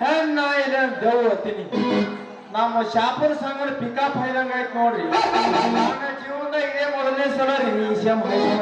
ಹೆಂಗ್ ನಾ ಇಲ್ಲ ದೇವ್ ಓದ್ತೀನಿ. ನಮ್ಮ ಶಾಪರ್ ಸಂಗಡ ಪಿಕಪ್ ಹೈದಂಗ್ ಆಯ್ತು ನೋಡ್ರಿ. ನನ್ನ ಜೀವನದಾಗ ಇದೇ ಮೊದಲನೇ ಸಲ ರೀ ಈ ಶಮ್ ಹೈದಂಗ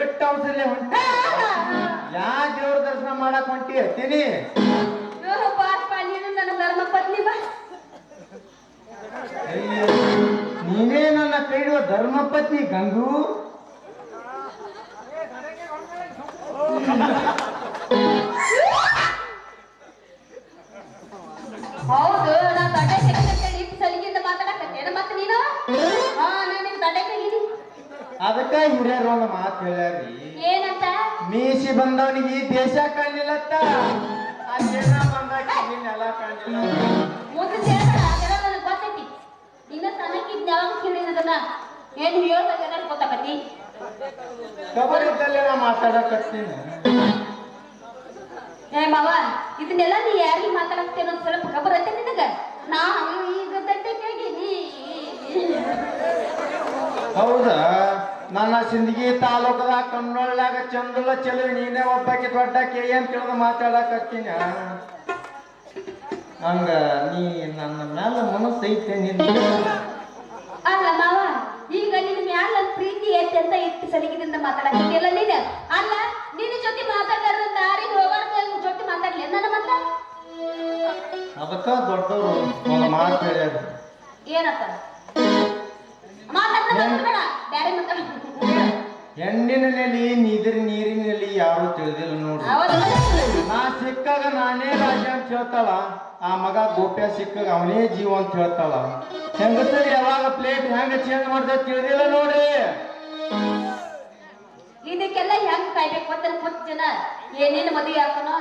ಎಷ್ಟು ಅವಸರಲೆ ಹೊಂಟ. ಯಾ ದೇವ್ರ ದರ್ಶನ ಮಾಡಕ್ ಹೊಂಟಿ ಹತ್ತೀನಿ ಧರ್ಮ ಪತ್ನಿ ನೀನೇ ನನ್ನ ಕೈ ಹಿಡಿಯುವ ಧರ್ಮಪತ್ನಿ ಗಂಗು. ಅದಕ್ಕ ಹಿರಿಯರು ಒಂದು ಮಾತು ಹೇಳ್ಯಾರಿ. ಏನಂತ? ಮೀಸಿ ಬಂದವನಿಗೆ ಈ ದೇಶ ಕಾಣಲಿಲ್ಲತ್ತ. ಬಂದಾಗ ನೆಲ ಕಾಣಲಿಲ್ಲ. ಮುಂದೆ ಹೇಳ್ಬೇಡ ಅದೆಲ್ಲ ನನಗೆ ಗೊತ್ತೈತಿ. ಇನ್ನ ಸಣ್ಣಕ್ಕಿದ್ದ ಯಾವಾಗ ಕೇಳಿದನ ಏನು ಹೇಳ್ದಾಗ ಎಲ್ಲ ಗೊತ್ತಾಗತ್ತಿ ಖಬರ್ ಇದ್ದಲ್ಲೇ ನಾ ಮಾತಾಡಕತ್ತೀನಿ ಏ ಮಾವ ಇದನ್ನೆಲ್ಲ ನೀ ಯಾರಿಗೆ ಮಾತಾಡಕ್ತೇನೋ ಸ್ವಲ್ಪ ಖಬರ್ ಐತೆ ನಿನಗ? ನಾ ಈಗ ಹೌದಾ? ನನ್ನ ಸಿಂದಗಿ ತಾಲೂಕದ ಕಣ್ಣೊಳ್ಳಾಗ ಚಂದಲ ಚಲೋ ನೀನೇ ಒಬ್ಬಾಕಿ ದೊಡ್ಡಕ್ಕೆ ಏನ್ ತಿಳಿದು ಮಾತಾಡಕತ್ತೀನಿ. ಹಂಗ ನೀ ನನ್ನ ಮ್ಯಾಲ ಮನಸ್ಸು ಐತೆ ನಿನ್ನ ಅಲ್ಲ ಮಾವ ಈಗ ನಿನ್ನ ಮ್ಯಾಲ ಪ್ರೀತಿ ಐತೆ ಅಂತ ಇಟ್ಟು ಸಲಿಗೆದಿಂದ ಮಾತಾಡಕ್ಕಿಲ್ಲ ನೀನು? ಅಲ್ಲ ನಿನ್ನ ಜೊತೆ ಮಾತಾಡೋದು ದಾರಿ ಹೋಗೋರ್ ಜೊತೆ ಮಾತಾಡ್ಲಿ ನನ್ನ ಮತ್ತ ಅದಕ್ಕ ದೊಡ್ಡವರು ಒಂದು ಮಾತು ಹೇಳ್ಯಾರ. ಮಾತಾಡ್ತಾ ಬೇಡ ಮಾತಾಡ ಹೆಣ್ಣಿನ ನೆಲಿ ನೀದಿರಿ ನೀರಿನಲ್ಲಿ ಯಾರು ತಿಳಿದಿಲ್ಲ ನೋಡ್ರಿ. ನಾ ಸಿಕ್ಕಾಗ ನಾನೇ ರಾಜ ಅಂತ ಹೇಳ್ತಾಳ ಆ ಮಗ ಗೋಪ್ಯ ಸಿಕ್ಕಾಗ ಅವನೇ ಜೀವ ಅಂತ ಹೇಳ್ತಾಳ ಹೆಂಗಸರು ಯಾವಾಗ ಪ್ಲೇಟ್ ಹೆಂಗ ಚೇಂಜ್ ಮಾಡ್ದ ತಿಳಿದಿಲ್ಲ ನೋಡ್ರಿ. ಇದಕ್ಕೆಲ್ಲ ಹೆಂಗ್ ಕಾಯ್ಬೇಕು ಅಂತ ಕೂತ್ ಜನ? ಏನೇನು ಮದುವೆ ಹಾಕನೋ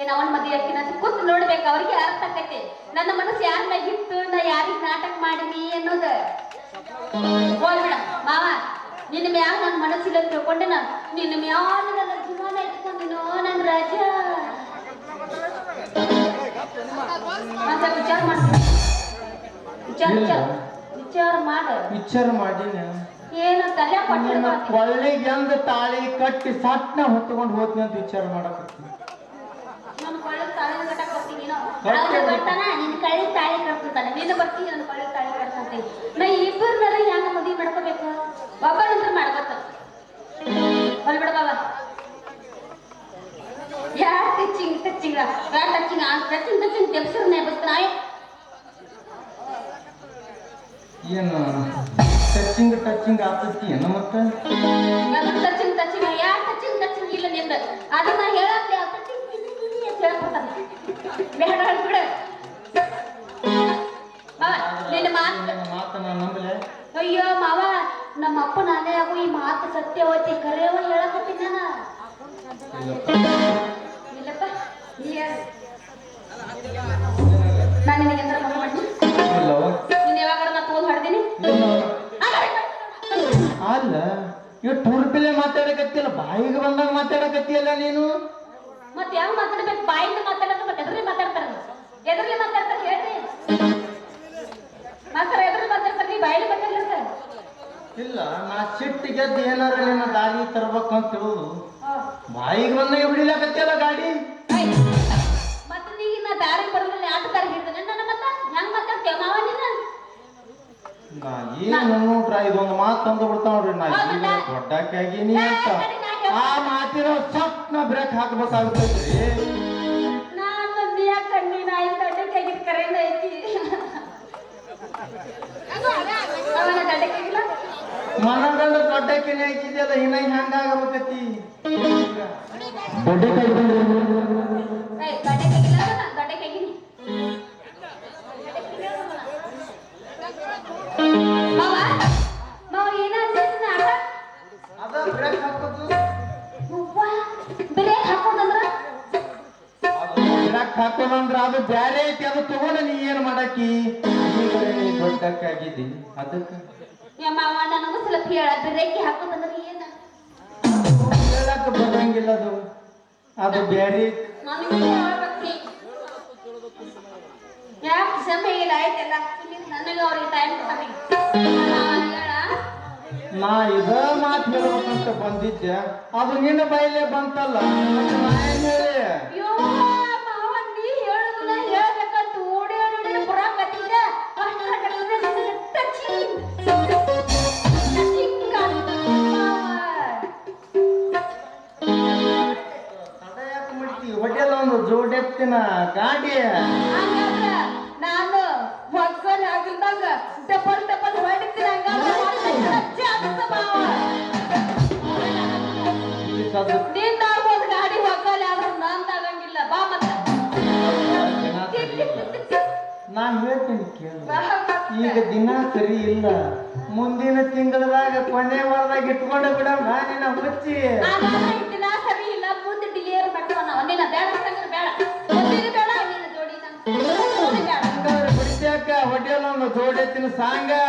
ಏನ್ ಅವನ್ ಮದುವೆ ಹಾಕಿನ ಅಂತ ಕೂತ್ ನೋಡ್ಬೇಕು ಅವ್ರಿಗೆ ಅರ್ಥ ಆಕೈತಿ. ನನ್ನ ಮನಸ್ಸು ಯಾರ ಮ್ಯಾಗ ಇತ್ತು ನಾ ಯಾರಿಗ್ ನಾಟಕ ಮಾಡಿನಿ ಅನ್ನೋದು. ಮೇಡಮ್ ಮಾವ. ನಿನ್ನ ಮ್ಯಾಲ ನನ್ನ ಮನಸ್ಸಿಲ್ಲ ತಿಳ್ಕೊಂಡೆ ನಾನು. ನಿನ್ನ ಮ್ಯಾಲ ನನ್ನ ಜೀವನ ಇಟ್ಕೊಂಡಿನೋ ನನ್ನ ರಾಜ. ಅಂತ ವಿಚಾರ ಮಾಡ. ವಿಚಾರ ವಿಚಾರ. ವಿಚಾರ ಮಾಡ. ವಿಚಾರ ಮಾಡಿನ ಏನು? ತಲೆ ಕೊಟ್ಟಿಲ್ಲ ನಿನ್ನ ತಾಳಿ ಕಟ್ಟಿ ಸಟ್ನ ಹೊತ್ಕೊಂಡು ಹೋಗ್ತೀನಿ ಅಂತ ವಿಚಾರ ಮಾಡಕತ್ತೀನಿ ನಾನು ಕೊಳ್ಳೆ ತಾಳಿ ಕಟ್ಟಕ್ ಹೋಗ್ತೀನಿ ನೀನು ಕಟ್ಟಿ ಅವ್ನು ಬರ್ತಾನ ನಿನ್ನ ಕಳ್ಳಿ ತಾಳಿ ಕಟ್ತಾನೆ ನೀನು ಬರ್ತೀನಿ ನನ್ನ ಕೊಳ್ಳೆ ತಾಳಿ ಕಟ್ತಾನೆ ನಾ ಇಬ್ಬರನ್ನ ಒಬ್ಬನಂತ್ರ ಮಾಡ್ಕೊತ ಹೊಲ್ಬಿಡ ಬಾಬಾ ಯಾರ್ ಟಚಿಂಗ್ ಟಚಿಂಗ್ ಯಾರ್ ಟಚಿಂಗ್ ಆ ಟಚಿಂಗ್ ಟಚಿಂಗ್ ತೆಪ್ಸಿರ್ನೆ ಬರ್ತಾನ ಏನು? ಟಚಿಂಗ್ ಟಚಿಂಗ್ ಆಗ್ತೈತಿ ಏನು ಮತ್ತೆ? ಟಚಿಂಗ್ ಟಚಿಂಗ್ ಯಾರ್ ಟಚಿಂಗ್ ಟಚಿಂಗ್ ಇಲ್ಲ ನಿಂದ? ಅದನ್ನ ಕರೆಯವ ಹೇಳಕತ್ತೀನಿ ನಾನು ಇಲ್ಲಪ್ಪ ನೀ ಹೇಳು. ನಾನು ನಿನಗೆ ಎಂದ್ರ ಮಗ ಮಾಡಿ ಇಲ್ಲವ ನೀನು ಯಾವಾಗ ನಾ ತೋಲ್ ಹೊಡ್ದೀನಿ ಅಲ್ಲ ಇವ್ ರೂಪಾಯಿ ಮಾತಾಡಕತ್ತಿಲ್ಲ ಬಾಯಿಗೆ ಬಂದಾಗ ಮಾತಾಡಕತ್ತಿಯಲ್ಲ ನೀನು? ಮತ್ತೆ ಯಾವ ಮಾತಾಡ್ಬೇಕು? ಬಾಯಿಂದ ಮಾತಾಡೋದು ಮತ್ತೆ ಎದ್ರಲ್ಲಿ ಮಾತಾಡ್ತಾರ ಎದ್ರಲ್ಲಿ ಮಾತಾಡ್ತಾರೆ ಹೇಳ್ರಿ. ಮಾತಾಡ ಎದ್ರಲ್ಲಿ ಮಾತಾಡ್ತಾರೆ ನೀ ಬಾಯಲ್ಲಿ ಮಾತಾಡ್ಲಿಲ್ಲ ಇಲ್ಲ ನಾ ಸಿಟ್ಟು ಗೆದ್ದು ಏನಾರ ನಿನ್ನ ಗಾಡಿ ತರ್ಬೇಕು ಅಂತ ಹೇಳುದು. ಬಾಯಿಗೆ ಬಂದಾಗ ಬಿಡಿಲಾಕತ್ತಿಯಲ್ಲ ಗಾಡಿ? ಮತ್ತೆ ನೀ ಇನ್ನ ಬರಲಿಲ್ಲ ಯಾಕೆ ನನ್ನ ಮತ್ತ? ಮಾವ ನೋಡ್ರ ಇದೊಂದು ಮಾತು ತಂದು ಬಿಡ್ತಾವ ನೋಡ್ರಿ ನಾ ಈಗ ಅಂತ. ಆ ಮಾತಿರೋ ಸಪ್ನ ಬ್ರೇಕ್ ಹಾಕ್ಬೇಕಾಗ್ತೈತ್ರಿ. ನಾನು ನೀ ಕಣ್ಣಿ ಕರೆಯಿಂದ ಐತಿ ಅವನ ಮನಗಂಡ ದೊಡ್ಡಕ್ಕಿನೇ ಹಾಕಿದ್ಯಲ್ಲ ಇನ್ನ ಹೆಂಗಾಗಬೇಕತಿ ಏನಾಗ್ತೈತಿ ಆಟ ಅದ ಬ್ರೇಕ್ ಹಾಕೋದು. ಯವ್ವ, ಬ್ರೇಕ್ ಹಾಕೋದಂದ್ರ? ಬ್ರೇಕ್ ಹಾಕೋದಂದ್ರ ಅದು ಬ್ಯಾರೆ ಐತಿ ಅದು ತಗೊಂಡ ನೀ ಏನ್ ಮಾಡಾಕಿ? ಅದಕ್ಕೆ ಅದಕ್ಕ? ಏ ಮಾವ ನನಗೂ ಸ್ವಲ್ಪ ಹೇಳ ಬ್ರೇಕ್ ಹಾಕೋದಂದ್ರ ಏನ ಬರಂಗಿಲ್ಲ ಅದು. ಅದು ಬೇರೆ ನನಗೆ ಹೇಳ್ಬೇಕ್ರಿ ಯಾಕೆ ಸಮಯ ಇಲ್ಲ ಆಯ್ತಲ್ಲ? ನನಗೆ ಅವ್ರಿಗೆ ಟೈಮ್ ಹೇಳ ನಾ ಇದ ಮಾತು ಹೇಳ್ಬೇಕಂತ ಬಂದಿದ್ದೆ ಅದು ನಿನ್ನ ಬೈಲೇ ಬಂತಲ್ಲ. ಹೇಳಬೇಕಂತ ಓಡಿ ಓಡಿ ಬರಾಕತ್ತಿದ್ದೆ ಹೊಡೆಯಲ್ಲ ಒಂದು ಜೋಡೆತ್ತಿನ ಗಾಡಿ ನಾನು ನಾನು ಡಬಲ್ ಡಬಲ್ ಹೊಡಿತೀನಿ ಹಂಗಾದ್ರೆ ಮಾವ. ಗಾಡಿ ಒಗ್ಗಲ್ ಆದ್ರೂ ನಂದಾಗಂಗಿಲ್ಲ ಬಾ ಮತ್ತೆ. ನಾ ಹೇಳ್ತೀನಿ ಕೇಳು. ಈಗ ದಿನ ಸರಿ ಇಲ್ಲ. ಮುಂದಿನ ತಿಂಗಳದಾಗ ಕೊನೆ ವಾರದಾಗ ಇಟ್ಕೊಂಡು ಬಿಡ ನಿನ್ನ ಹಾಗಾದ್ರೆ ಹಂಗಾದ್ರೆ